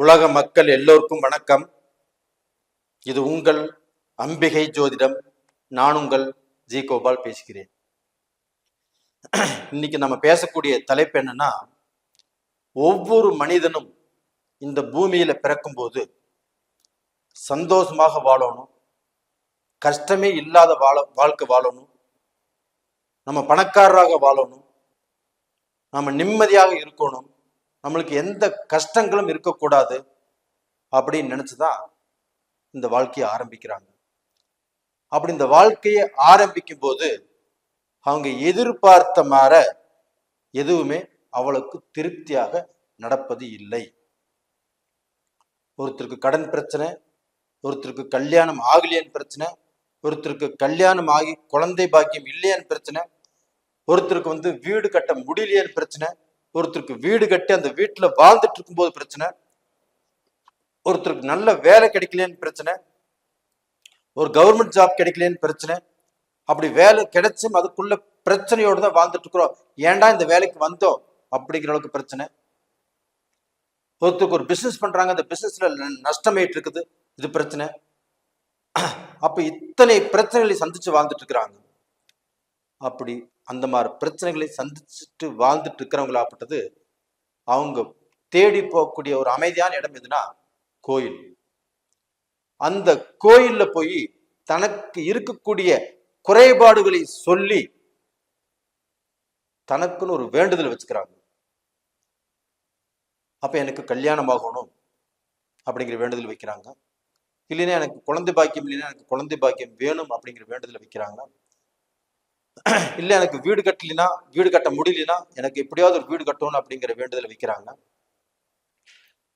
உலக மக்கள் எல்லோருக்கும் வணக்கம். இது உங்கள் அம்பிகை ஜோதிடம். நான் உங்கள் ஜி கோபால் பேசுகிறேன். இன்னைக்கு நம்ம பேசக்கூடிய தலைப்பு என்னன்னா ஒவ்வொரு மனிதனும் இந்த பூமியில பிறக்கும்போது சந்தோஷமாக வாழணும். கஷ்டமே இல்லாத வாழ வாழ்க்கை வாழணும். நம்ம பணக்காரராக வாழணும். நம்ம நிம்மதியாக இருக்கணும். நம்மளுக்கு எந்த கஷ்டங்களும் இருக்கக்கூடாது அப்படின்னு நினைச்சுதான் இந்த வாழ்க்கையை ஆரம்பிக்கிறாங்க. அப்படி இந்த வாழ்க்கையை ஆரம்பிக்கும் போது அவங்க எதிர்பார்த்த மாற எதுவுமே அவளுக்கு திருப்தியாக நடப்பது இல்லை. ஒருத்தருக்கு கடன் பிரச்சனை ஒருத்தருக்கு கல்யாணம் ஆகலையான்னு பிரச்சனை ஒருத்தருக்கு கல்யாணம் ஆகி குழந்தை பாக்கியம் இல்லையான்னு பிரச்சனை ஒருத்தருக்கு வந்து வீடு கட்ட முடியலையான்னு பிரச்சனை ஒருத்தருக்கு வீடு கட்டி அந்த வீட்டுல வாழ்ந்துட்டு இருக்கும்போது பிரச்சனை. ஒருத்தருக்கு நல்ல வேலை கிடைக்கலன்னு பிரச்சனை. ஒரு கவர்மெண்ட் ஜாப் கிடைக்கலன்னு பிரச்சனை. அப்படி வேலை கிடைச்சும் அதுக்குள்ள பிரச்சனையோடு தான் வாழ்ந்துட்டு இருக்கிறோம். ஏன்டா இந்த வேலைக்கு வந்தோம்? அப்படிங்கிற அளவுக்கு பிரச்சனை. ஒருத்தருக்கு ஒரு பிஸ்னஸ் பண்றாங்க அந்த பிசினஸ்ல நஷ்டமாயிட்டு இருக்குது. இது பிரச்சனை. அப்ப இத்தனை பிரச்சனைகளை சந்திச்சு வாழ்ந்துட்டு இருக்கிறாங்க. அப்படி அந்த மாதிரி பிரச்சனைகளை சந்திச்சுட்டு வாழ்ந்துட்டு இருக்கிறவங்களாப்பட்டது அவங்க தேடி போகக்கூடிய ஒரு அமைதியான இடம் எதுனா கோயில். அந்த கோயில்ல போய் தனக்கு இருக்கக்கூடிய குறைபாடுகளை சொல்லி தனக்குன்னு ஒரு வேண்டுதல் வச்சுக்கிறாங்க. அப்ப எனக்கு கல்யாணம் ஆகணும் அப்படிங்கிற வேண்டுதல் வைக்கிறாங்க. இல்லைன்னா எனக்கு குழந்தை பாக்கியம் இல்லைன்னா எனக்கு குழந்தை பாக்கியம் வேணும் அப்படிங்கிற வேண்டுதல் வைக்கிறாங்க. இல்லை எனக்கு வீடு கட்டலினா வீடு கட்ட முடியலனா எனக்கு எப்படியாவது ஒரு வீடு கட்டணும் அப்படிங்கிற வேண்டுதல் வைக்கிறாங்க.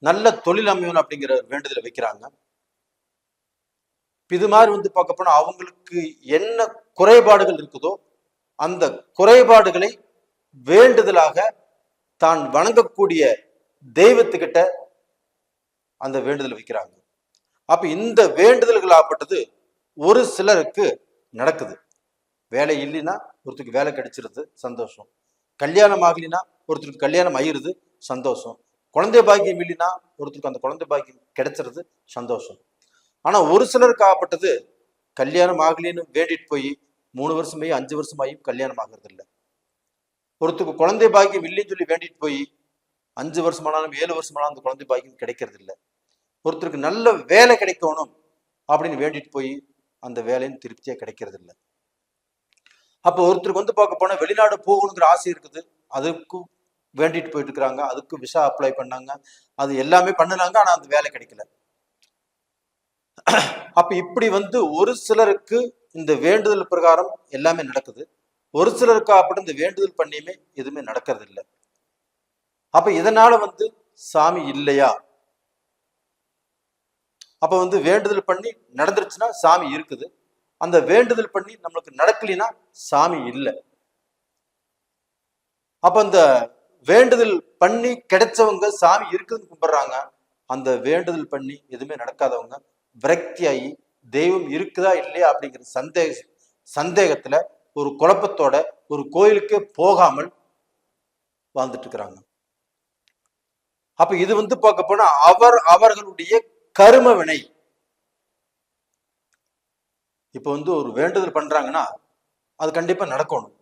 நல்ல தொழில் அமையணும் அப்படிங்கிற வேண்டுதல் வைக்கிறாங்க. இது மாதிரி வந்து பார்க்க போனால் அவங்களுக்கு என்ன குறைபாடுகள் இருக்குதோ அந்த குறைபாடுகளை வேண்டுதலாக தான் வணங்கக்கூடிய தெய்வத்துக்கிட்ட அந்த வேண்டுதல் வைக்கிறாங்க. அப்ப இந்த வேண்டுதல்கள் ஆப்பட்டது ஒரு சிலருக்கு நடக்குது. வேலை இல்லைன்னா ஒருத்தருக்கு வேலை கிடைச்சிருது சந்தோஷம். கல்யாணம் ஆகலைன்னா ஒருத்தருக்கு கல்யாணம் ஆயிடுது சந்தோஷம். குழந்தை பாக்கியம் இல்லைன்னா ஒருத்தருக்கு அந்த குழந்தை பாக்கியம் கிடைச்சிருது சந்தோஷம். ஆனா ஒரு சிலருக்கு ஆகப்பட்டது கல்யாணம் ஆகலின்னு வேண்டிட்டு போய் மூணு வருஷமாயி அஞ்சு வருஷமாயும் கல்யாணம் ஆகிறது இல்லை ஒருத்தருக்கு குழந்தை பாக்கியம் இல்லைன்னு சொல்லி வேண்டிட்டு போய் அஞ்சு வருஷமானாலும் ஏழு வருஷமானாலும் அந்த குழந்தை பாக்கியம் கிடைக்கிறது இல்லை ஒருத்தருக்கு நல்ல வேலை கிடைக்கணும் அப்படின்னு வேண்டிட்டு போய் அந்த வேலையும் திருப்தியா கிடைக்கிறது இல்லை அப்போ ஒருத்தருக்கு வந்து பார்க்க போனால் வெளிநாடு போகணுங்கிற ஆசை இருக்குது. அதுக்கும் வேண்டிட்டு போயிட்டு இருக்கிறாங்க. அதுக்கு விசா அப்ளை பண்ணாங்க. அது எல்லாமே பண்ணினாங்க ஆனால் அந்த வேலை கிடைக்கல. அப்ப இப்படி வந்து ஒரு சிலருக்கு இந்த வேண்டுதல் பிரகாரம் எல்லாமே நடக்குது. ஒரு சிலருக்கு அப்படி இந்த வேண்டுதல் பண்ணியுமே எதுவுமே நடக்கிறது இல்லை அப்ப இதனால வந்து சாமி இல்லையா? அப்ப வந்து வேண்டுதல் பண்ணி நடந்துருச்சுன்னா சாமி இருக்குது. அந்த வேண்டுதல் பண்ணி நம்மளுக்கு நடக்கலைன்னா சாமி இல்லை. அப்ப அந்த வேண்டுதல் பண்ணி கிடைச்சவங்க சாமி இருக்குதுன்னு கும்பிடுறாங்க. அந்த வேண்டுதல் பண்ணி எதுவுமே நடக்காதவங்க விரக்தியாகி தெய்வம் இருக்குதா இல்லையா அப்படிங்கிற சந்தேக சந்தேகத்துல ஒரு குழப்பத்தோட ஒரு கோயிலுக்கே போகாமல் வாழ்ந்துட்டு இருக்கிறாங்க அப்ப இது வந்து பார்க்க போனா அவர் அவர்களுடைய கரும வினை இப்போ வந்து ஒரு வேண்டுதல் பண்ணுறாங்கன்னா அது கண்டிப்பாக நடக்கணும்.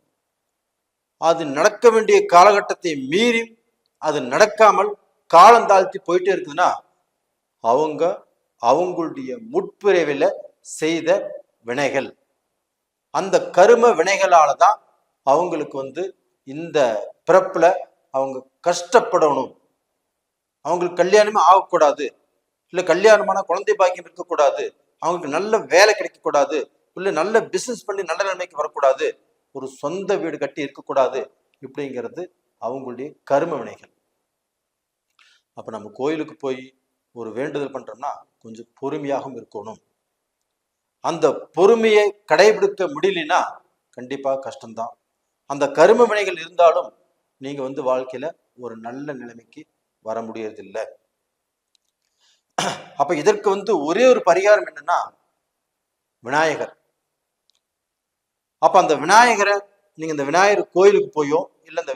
அது நடக்க வேண்டிய காலகட்டத்தை மீறி அது நடக்காமல் காலம் தாழ்த்தி போயிட்டே இருக்குதுன்னா அவங்க அவங்களுடைய முற்பிறவில் செய்த வினைகள். அந்த கரும வினைகளால தான் அவங்களுக்கு வந்து இந்த பிறப்புல அவங்க கஷ்டப்படணும். அவங்களுக்கு கல்யாணமே ஆகக்கூடாது. இல்லை கல்யாணமான குழந்தை பாக்கியம் இருக்கக்கூடாது. அவங்களுக்கு நல்ல வேலை கிடைக்கக்கூடாது. இல்லை நல்ல பிஸ்னஸ் பண்ணி நல்ல நிலைமைக்கு வரக்கூடாது. ஒரு சொந்த வீடு கட்டி இருக்கக்கூடாது. இப்படிங்கிறது அவங்களுடைய கரும வினைகள். அப்போ நம்ம கோயிலுக்கு போய் ஒரு வேண்டுதல் பண்ணுறோம்னா கொஞ்சம் பொறுமையாகவும் இருக்கணும். அந்த பொறுமையை கடைபிடிக்க முடியலனா கண்டிப்பாக கஷ்டம்தான். அந்த கரும வினைகள் இருந்தாலும் நீங்கள் வந்து வாழ்க்கையில் ஒரு நல்ல நிலைமைக்கு வர முடியறதில்லை. அப்ப இதற்கு வந்து ஒரே ஒரு பரிகாரம் என்னன்னா விநாயகர். அப்ப அந்த விநாயகரை நீங்க இந்த விநாயகர் கோயிலுக்கு போயோ இல்ல இந்த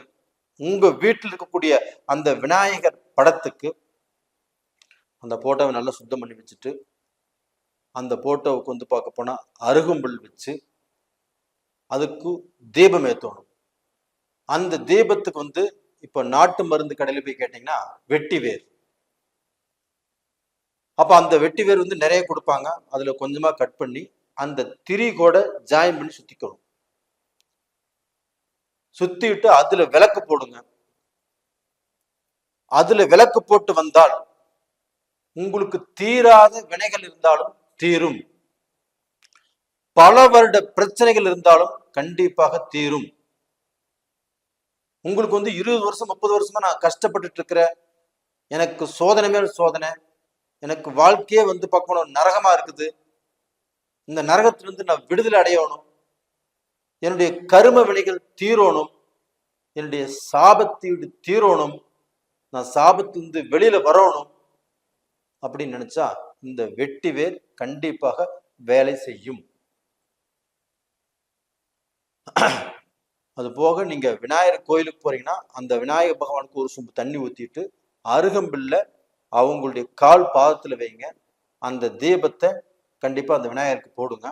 உங்க வீட்டில் இருக்கக்கூடிய அந்த விநாயகர் படத்துக்கு அந்த போட்டோவை நல்லா சுத்தம் பண்ணி வச்சுட்டு அந்த போட்டோவுக்கு வந்து பார்க்க போனால் அருகும்புல் வச்சு அதுக்கு தீபம் ஏற்றணும் அந்த தீபத்துக்கு வந்து இப்போ நாட்டு மருந்து கடையில் போய் கேட்டிங்கன்னா வெட்டி வேர். அப்போ அந்த வெட்டி வேர் வந்து நிறைய கொடுப்பாங்க. அதில் கொஞ்சமாக கட் பண்ணி அந்த திரி கூட ஜாயின் பண்ணி சுற்றிக்கணும் சுத்திட்டு அதுல விளக்கு போடுங்க. அதுல விளக்கு போட்டு வந்தால் உங்களுக்கு தீராத வினைகள் இருந்தாலும் தீரும். பல வருட பிரச்சனைகள் இருந்தாலும் கண்டிப்பாக தீரும். உங்களுக்கு வந்து இருபது வருஷம் முப்பது வருஷமா நான் கஷ்டப்பட்டுட்டு இருக்கிறேன். எனக்கு சோதனை மேல் சோதனை. எனக்கு வாழ்க்கையே வந்து பார்க்கணும் நரகமா இருக்குது. இந்த நரகத்திலிருந்து நான் விடுதலை அடையணும். என்னுடைய கரும வினைகள் தீரணும். என்னுடைய சாபத்தீடு தீரணும். நான் சாபத்திலிருந்து வெளியில வரணும். அப்படின்னு நினைச்சா இந்த வெட்டி வேர் கண்டிப்பாக வேலை செய்யும். அது போக நீங்க விநாயகர் கோயிலுக்கு போறீங்கன்னா அந்த விநாயகர் பகவானுக்கு ஒரு சொம்பு தண்ணி ஊத்திட்டு அருகம்பில்ல அவங்களுடைய கால் பாதத்தில் வைங்க. அந்த தீபத்தை கண்டிப்பாக அந்த விநாயகருக்கு போடுங்க.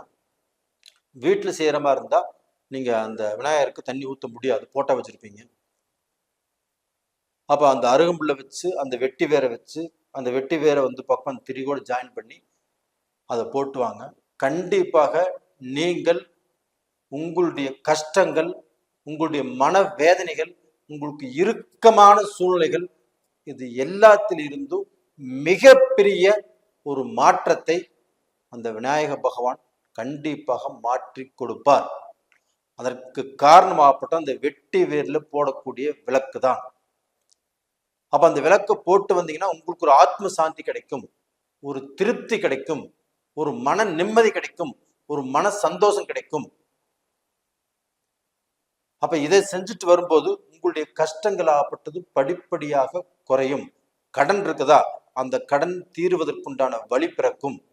வீட்டில் செய்கிற மாதிரி இருந்தால் நீங்கள் அந்த விநாயகருக்கு தண்ணி ஊற்ற முடியாது. போட்டா வச்சுருப்பீங்க. அப்போ அந்த அருகம்புல்ல வச்சு அந்த வெட்டி வேரை வச்சு அந்த வெட்டி வேரை வந்து பக்கம் அந்த திரிகோடு ஜாயின் பண்ணி அதை போட்டுவாங்க கண்டிப்பாக நீங்கள் உங்களுடைய கஷ்டங்கள் உங்களுடைய மன வேதனைகள் உங்களுக்கு இறுக்கமான சூழ்நிலைகள் இது எல்லாத்திலிருந்தும் மிகப்பெரிய ஒரு மாற்றத்தை அந்த விநாயக பகவான் கண்டிப்பாக மாற்றி கொடுப்பார். அதற்கு காரணமாகப்பட்ட அந்த வெட்டி வேர்ல போடக்கூடிய விளக்கு தான். அப்ப அந்த விளக்கு போட்டு வந்தீங்கன்னா உங்களுக்கு ஒரு ஆத்ம சாந்தி கிடைக்கும் ஒரு திருப்தி கிடைக்கும் ஒரு மன நிம்மதி கிடைக்கும் ஒரு மன சந்தோஷம் கிடைக்கும். அப்ப இதை செஞ்சுட்டு வரும்போது உங்களுடைய கஷ்டங்கள் ஆகப்பட்டது படிப்படியாக குறையும். கடன் இருக்குதா? அந்த கடன் தீர்வதற்குண்டான வழி பிறக்கும்.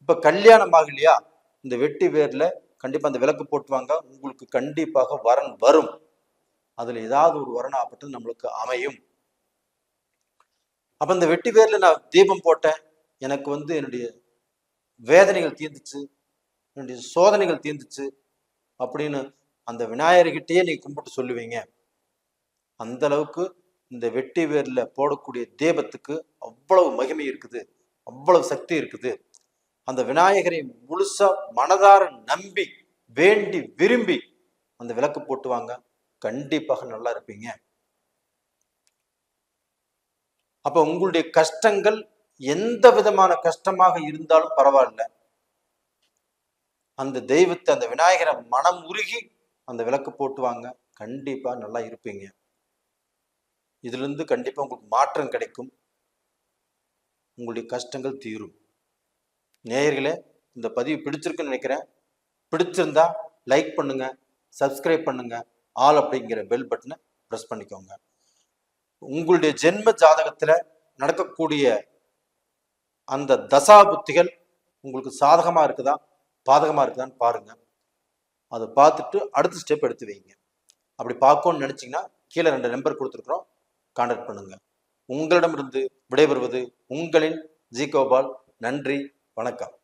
இப்போ கல்யாணம் ஆகலையா? இந்த வெட்டி வேர்ல கண்டிப்பா அந்த விளக்கு போட்டுவாங்க. உங்களுக்கு கண்டிப்பாக வரன் வரும். அதுல ஏதாவது ஒரு வரன் ஆகப்பட்டது நம்மளுக்கு அமையும். அப்ப இந்த வெட்டி வேர்ல நான் தீபம் போட்டேன். எனக்கு வந்து என்னுடைய வேதனைகள் தீர்ந்துச்சு. என்னுடைய சோதனைகள் தீர்ந்துச்சு. அப்படின்னு அந்த விநாயகர்கிட்டயே நீ கும்பிட்டு சொல்லுவீங்க. அந்த அளவுக்கு இந்த வெட்டி வேர்ல போடக்கூடிய தேபத்துக்கு அவ்வளவு மகிமை இருக்குது அவ்வளவு சக்தி இருக்குது. அந்த விநாயகரை முழுசா மனதார நம்பி வேண்டி விரும்பி அந்த விளக்கு போட்டுவாங்க கண்டிப்பாக நல்லா இருப்பீங்க. அப்ப உங்களுடைய கஷ்டங்கள் எந்த விதமான கஷ்டமாக இருந்தாலும் பரவாயில்ல. அந்த தெய்வத்தை அந்த விநாயகரை மனம் உருகி அந்த விளக்கு போட்டுவாங்க கண்டிப்பா நல்லா இருப்பீங்க. இதிலிருந்து கண்டிப்பாக உங்களுக்கு மாற்றம் கிடைக்கும். உங்களுடைய கஷ்டங்கள் தீரும். நேயர்களே இந்த பதிவு பிடிச்சிருக்குன்னு நினைக்கிறேன். பிடிச்சிருந்தா லைக் பண்ணுங்கள் சப்ஸ்கிரைப் பண்ணுங்கள் ஆல் அப்படிங்கிற பெல் பட்டனை ப்ரெஸ் பண்ணிக்கோங்க. உங்களுடைய ஜென்ம ஜாதகத்தில் நடக்கக்கூடிய அந்த தசா புத்திகள் உங்களுக்கு சாதகமாக இருக்குதா பாதகமாக இருக்குதான்னு பாருங்கள் அதை பார்த்துட்டு அடுத்த ஸ்டெப் எடுத்து வைங்க. அப்படி பார்க்கணும்னு நினச்சிங்கன்னா கீழே ரெண்டு நம்பர் கொடுத்துருக்குறோம். கான்டாக்ட் பண்ணுங்கள் உங்களிடமிருந்து விடைபெறுவது உங்களின் ஜி கோபால் நன்றி வணக்கம்.